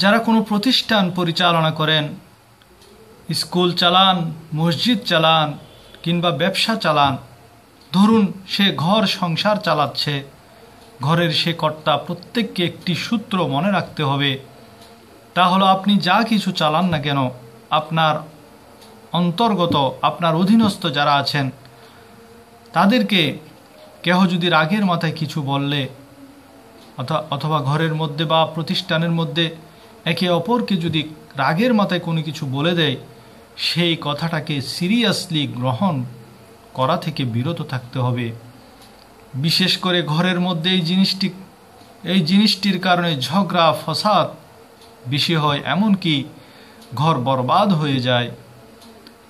যারা কোনো প্রতিষ্ঠান পরিচালনা করেন, স্কুল চালান, মসজিদ চালান, কিংবা ব্যবসা চালান, ধরুন সে ঘর সংসার চালাচ্ছে, ঘরের সে কর্তা প্রত্যেককে একটি সূত্র মনে রাখতে হবে তা হলো আপনি যা কিছু চালান না কেন, আপনার অন্তর্গত, আপনার অধীনস্থ যারা আছেন, তাদেরকে কেহ যদি রাগের মাথায় কিছু বললে অথবা ঘরের মধ্যে বা প্রতিষ্ঠানের মধ্যে একে অপরকে যদি রাগের মাথায় কোনো কিছু বলে দেয়, সেই কথাটাকে সিরিয়াসলি গ্রহণ করা থেকে বিরত থাকতে হবে। বিশেষ করে ঘরের মধ্যে এই জিনিসটি, এই জিনিসটির কারণে ঝগড়া, ফসাদ বেশি হয়, এমনকি ঘর বরবাদ হয়ে যায়।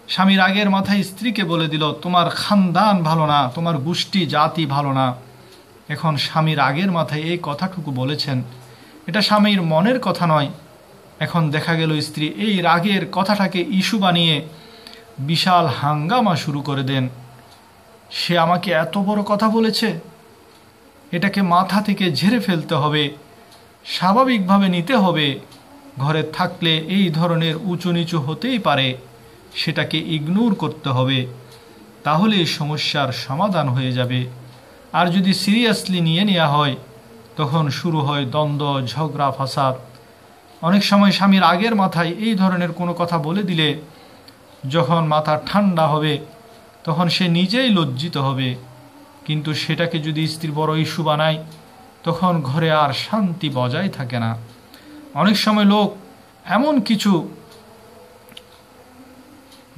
স্বামীর আগের মাথায় স্ত্রীকে বলে দিল, তোমার খানদান ভালো না, তোমার গোষ্ঠী, জাতি ভালো না। এখন স্বামীর আগের মাথায় এই কথাটুকু বলেছেন। এটা স্বামীর মনের কথা নয় এখন দেখা গেল স্ত্রী, এই রাগের কথাটাকে ইস্যু বানিয়ে বিশাল হাঙ্গামা শুরু করে দেন। সে আমাকে এত বড় কথা বলেছে, এটাকে মাথা থেকে ঝেড়ে ফেলতে হবে, স্বাভাবিকভাবে নিতে হবে, ঘরে থাকলে এই ধরনের উঁচু নিচু হতেই পারে, সেটাকে ইগনোর করতে হবে, তাহলে সমস্যার সমাধান হয়ে যাবে। আর যদি সিরিয়াসলি নিয়ে নেওয়া হয়, তখন শুরু হয় দ্বন্দ্ব, ঝগড়া, ফাসাদ। অনেক সময় স্বামীর আগের মাথায় এই ধরনের কোনো কথা বলে দিলে যখন মাথা ঠান্ডা হবে, তখন সে নিজেই লজ্জিত হবে। কিন্তু সেটাকে যদি স্ত্রী বড় ইস্যু বানায়, তখন ঘরে আর শান্তি বজায় থাকে না। অনেক সময় লোক এমন কিছু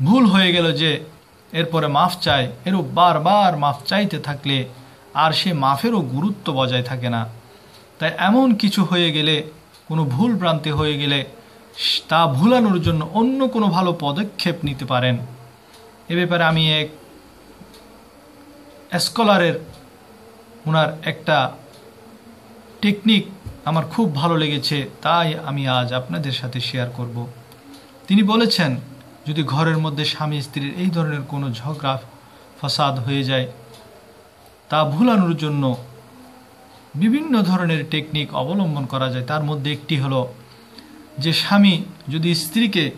ভুল হয়ে গেল যে এরপরে মাফ চায়। এরও বারবার মাফ চাইতে থাকলে আর সে মাফেরও গুরুত্ব বজায় থাকে না। তাই এমন কিছু হয়ে গেলে কোনো ভুল ভ্রান্তি হয়ে গেলে তা ভুলানোর জন্য অন্য কোনো ভালো পদক্ষেপ নিতে পারেন। এ ব্যাপারে আমি এক স্কলারের ওনার একটা টেকনিক আমার খুব ভালো লেগেছে, তাই আমি আজ আপনাদের সাথে শেয়ার করব। তিনি বলেছেন, যদি ঘরের মধ্যে স্বামী স্ত্রীর এই ধরনের কোনো ঝগড়া, ফসাদ হয়ে যায়, তা ভুলানোর জন্য বিভিন্ন ধরনের টেকনিক অবলম্বন করা যায়। তার মধ্যে একটি হলো যে স্বামী যদি স্ত্রীকে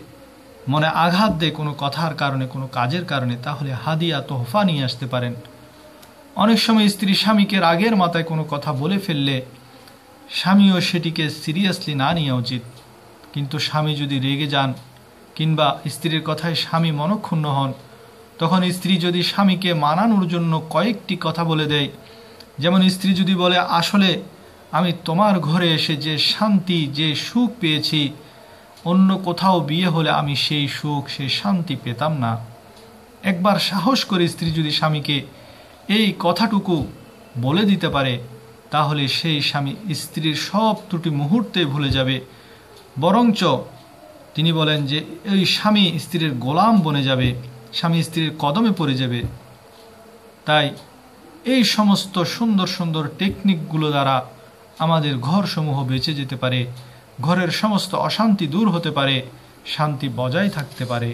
মনে আঘাত দেয় কোনো কথার কারণে, কোনো কাজের কারণে, তাহলে হাদিয়া, তোহফা নিয়ে আসতে পারেন। অনেক সময় স্ত্রী স্বামীকে রাগের মাথায় কোনো কথা বলে ফেললে স্বামীও সেটিকে সিরিয়াসলি না নেওয়া উচিত। কিন্তু স্বামী যদি রেগে যান কিংবা স্ত্রীর কথায় স্বামী মনক্ষুণ্ণ হন, তখন স্ত্রী যদি স্বামীকে মানানোর জন্য কয়েকটি কথা বলে দেয় যেমন স্ত্রী যদি বলে, আসলে আমি তোমার ঘরে এসে যে শান্তি, যে সুখ পেয়েছি, অন্য কোথাও বিয়ে হলে আমি সেই সুখ সেই শান্তি পেতাম না। একবার সাহস করে স্ত্রী যদি স্বামীকে এই কথাটুকু বলে দিতে পারে, তাহলে সেই স্বামী স্ত্রীর সব ত্রুটি মুহূর্তে ভুলে যাবে। বরঞ্চ তিনি বলেন যে, এই স্বামী স্ত্রীর গোলাম বনে যাবে, স্বামী স্ত্রীর কদমে পড়ে যাবে। তাই এই সমস্ত সুন্দর সুন্দর টেকনিকগুলো দ্বারা আমাদের ঘরসমূহ বেঁচে যেতে পারে, ঘরের সমস্ত অশান্তি দূর হতে পারে, শান্তি বজায় থাকতে পারে।